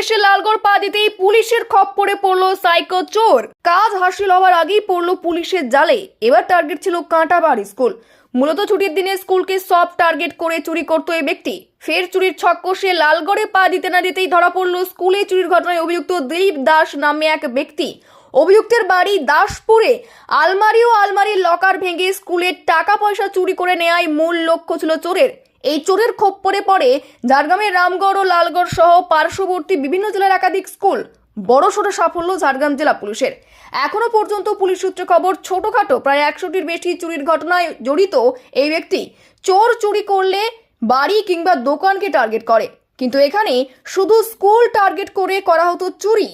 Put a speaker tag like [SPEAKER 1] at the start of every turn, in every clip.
[SPEAKER 1] উদ্দেশ্যে লালগড় পা দিতেই পুলিশের খপ্পরে পড়ল সাইকো চোর। কাজ হাসিল হওয়ার আগেই পড়ল পুলিশের জালে। এবার টার্গেট ছিল কাঁটাবাড়ি স্কুল। মূলত ছুটির দিনে স্কুলকে সব টার্গেট করে চুরি করত এই ব্যক্তি। ফের চুরির ছক কষে লালগড়ে পা দিতে না দিতেই ধরা পড়ল স্কুলে চুরির ঘটনায় অভিযুক্ত দিলীপ দাস নামে এক ব্যক্তি। অভিযুক্তের বাড়ি দাসপুরে। আলমারি ও আলমারির লকার ভেঙে স্কুলের টাকা পয়সা চুরি করে নেওয়াই মূল লক্ষ্য ছিল চোরের। এই চোরের খপ্পরে পড়ে ঝাড়গ্রামের রামগড় ও লালগড় সহ পার্শ্ববর্তী বিভিন্ন জেলার একাধিক স্কুল বড়সড় সাফল্য ঝাড়গ্রাম জেলা পুলিশের। এখনও পর্যন্ত পুলিশ সূত্রে খবর ছোটখাটো প্রায় একশোটির বেশি চুরির ঘটনায় জড়িত এই ব্যক্তি চোর চুরি করলে বাড়ি কিংবা দোকানকে টার্গেট করে। কিন্তু এখানে শুধু স্কুল টার্গেট করে করা হতো চুরি।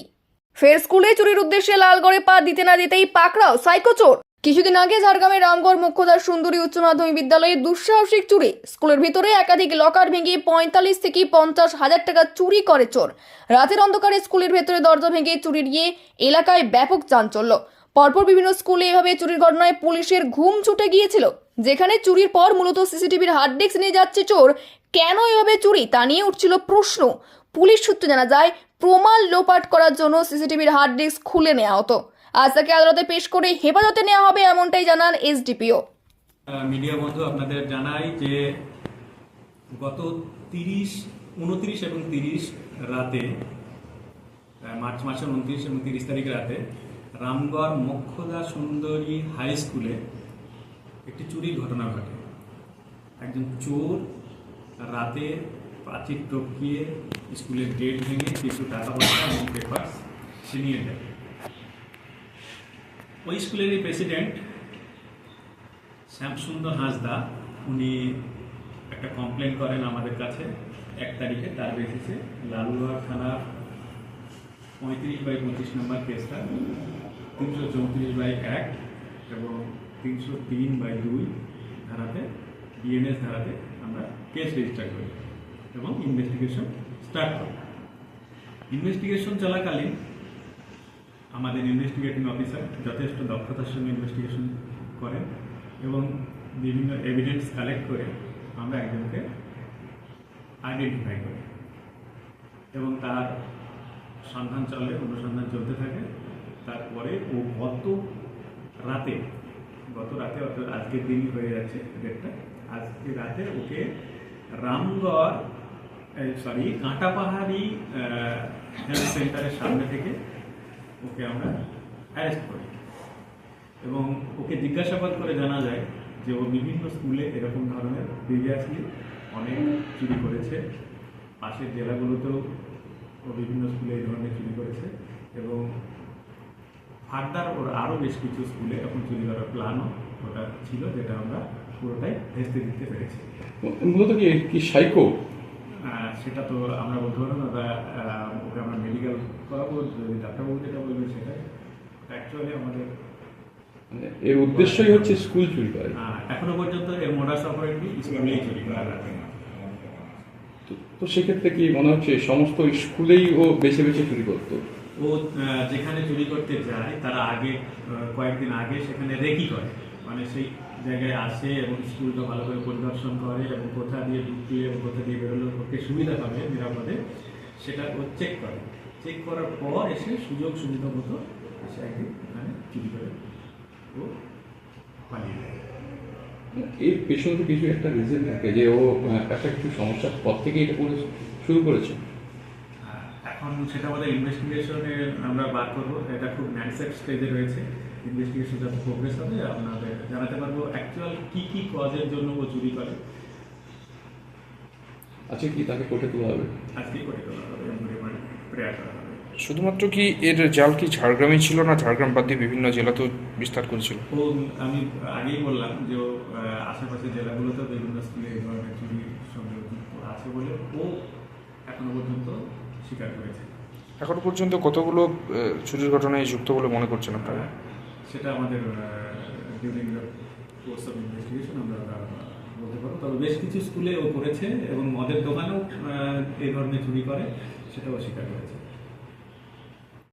[SPEAKER 1] ফের স্কুলে চুরির উদ্দেশ্যে লালগড়ে পা দিতে না দিতেই পাকড়াও সাইকো চোর। কিছুদিন আগে ঝাড়গ্রামের রামগড় মুখ্যদার সুন্দরী উচ্চ মাধ্যমিক বিদ্যালয়ে দুঃসাহসিক চুরি। স্কুলের ভিতরে একাধিক লকার ভেঙে পঁয়তাল্লিশ থেকে পঞ্চাশ হাজার টাকা চুরি করে চোর। রাতের অন্ধকারে স্কুলের ভেতরে দরজা ভেঙে চুরি গিয়ে এলাকায় ব্যাপক চাঞ্চল্য। পরপর বিভিন্ন স্কুলে এভাবে চুরির ঘটনায় পুলিশের ঘুম ছুটে গিয়েছিল। যেখানে চুরির পর মূলত সিসিটিভির হার্ড ডিস্ক নিয়ে যাচ্ছে চোর। কেন এভাবে চুরি তা নিয়ে উঠছিল প্রশ্ন। পুলিশ সূত্রে জানা যায়, প্রমাণ লোপাট করার জন্য সিসিটিভির হার্ড ডিস্ক খুলে নেওয়া হতো। আজ তাকে আদালতে পেশ করে হেফাজতে নেওয়া হবে এমনটাই জানান এসডিপিও।
[SPEAKER 2] মিডিয়া বন্ধু আপনাদের জানাই যে গত তিরিশ, উনত্রিশ এবং তিরিশ রাতে মার্চ মাসের উনত্রিশ এবং তিরিশ তারিখ রাতে রামগড় মক্ষদা সুন্দরী হাই স্কুলে একটি চুরির ঘটনা ঘটে। একজন চোর রাতে প্রাচীর টপকিয়ে স্কুলের গেট ভেঙে কিছু টাকা পয়সা এবং পেপার ছিনিয়ে দেয় ওই স্কুলেরই প্রেসিডেন্ট শ্যামসুন্দর হাঁসদা। উনি একটা কমপ্লেন করেন আমাদের কাছে, এক তারিখে তার বেসিসে লালুয়া থানার পঁয়ত্রিশ বাই পঁচিশ নম্বর কেসটা তিনশো চৌত্রিশ বাই এক এবং তিনশো তিন বাই দুই ধারাতে বিএনএস ধারাতে আমরা কেস রেজিস্টার করি এবং ইনভেস্টিগেশন স্টার্ট করি। ইনভেস্টিগেশন চলাকালীন আমাদের ইনভেস্টিগেটিং অফিসার যথেষ্ট দক্ষতার সঙ্গে ইনভেস্টিগেশন করেন এবং বিভিন্ন এভিডেন্স কালেক্ট করে আমরা একজনকে আইডেন্টিফাই করি। এবং তার সন্ধান চলে, অনুসন্ধান চলতে থাকে। তারপরে ও গত রাতে গত রাতে অর্থাৎ আজকের দিনই হয়ে যাচ্ছে ডেটটা আজকে রাতে okay Ramgarh sorry Kantapahari health সেন্টারের সামনে থেকে ওকে আমরা অ্যারেস্ট করি। এবং ওকে জিজ্ঞাসাবাদ করে জানা যায় যে ও বিভিন্ন স্কুলে এরকম ধরনের প্রিভিয়াসলি অনেক চুরি করেছে। পাশের জেলাগুলোতেও ও বিভিন্ন স্কুলে এই ধরনের চুরি করেছে এবং ফার্দার ওর আরও বেশ কিছু স্কুলে এখন চুরি করার প্ল্যানও ওটা ছিল, যেটা আমরা পুরোটাই ভেস্তে দিতে পেরেছি।
[SPEAKER 3] মূলত কি সাইকো
[SPEAKER 2] সেটা তো আমরা বলতে পারব না আহ, ওকে আমরা মেডিকেল করাবো যদি ডাক্তারবাবু যেটা বলবে সেটাই অ্যাকচুয়ালি আমাদের
[SPEAKER 3] এর উদ্দেশ্যই হচ্ছে স্কুল চুরি করা।
[SPEAKER 2] আহ, এখনও পর্যন্ত এর মোডাস অপারেন্ডি স্কুলেই চুরি করা
[SPEAKER 3] তো সেক্ষেত্রে কি মনে হচ্ছে সমস্ত স্কুলেই ও বেছে বেছে চুরি করতো?
[SPEAKER 2] ও যেখানে চুরি করতে যায় তারা আগে কয়েকদিন আগে সেখানে রেকি করে। মানে সেই জায়গায় আসে এবং স্কুলটা ভালো করে পরিদর্শন করে এবং কোথা দিয়ে ঢুকতে এবং কোথা দিয়ে বেরোলে ওকে সুবিধা পাবে নিরাপদে, সেটা ও চেক করে। চেক করার পর এসে সুযোগ সুবিধা মতো এসে একদিন এখানে চুরি করে ও পালিয়ে যায়।
[SPEAKER 3] এর পেছনে কিছু একটা রিজন থাকে যে ও একটা কিছু সমস্যার পর থেকে এটা করে শুরু করেছে।
[SPEAKER 2] এখন সেটা আমাদের ইনভেস্টিগেশনে আমরা বার করব। এটা খুব ন্যান্সেট স্টেজে রয়েছে। ইনভেস্টিগেশন যত প্রোগ্রেস হবে। আপনাদের জানাতে পারব অ্যাকচুয়াল কী কী কজের জন্য ও চুরি করে।
[SPEAKER 3] আজকে কি তাকে কোর্টে তোলা হবে?
[SPEAKER 2] আজকে করে তোলা হবে এবং রিমান্ড প্রেয়ার করা হবে।
[SPEAKER 4] শুধুমাত্র কি এর জাল কি ঝাড়গ্রামে ছিল না? ঝাড়গ্রাম বাদ দিয়ে বিভিন্ন জেলাতেও বিস্তার করেছিল।
[SPEAKER 2] ও আমি আগেই বললাম যে আশেপাশের জেলাগুলোতেও বিভিন্ন স্কুলে এই ধরনের চুরির সঙ্গে আছে বলে ও এখনও পর্যন্ত স্বীকার করেছে।
[SPEAKER 4] এখনও পর্যন্ত কতগুলো চুরির ঘটনায় যুক্ত বলে মনে করছেন আপনারা?
[SPEAKER 2] সেটা আমাদের ডিউরিং কোর্স অফ ইনভেস্টিগেশন আমরা বলতে পারব। তবে বেশ কিছু স্কুলে ও করেছে এবং মদের দোকানেও এই ধরনের চুরি করে সেটাও স্বীকার করেছে।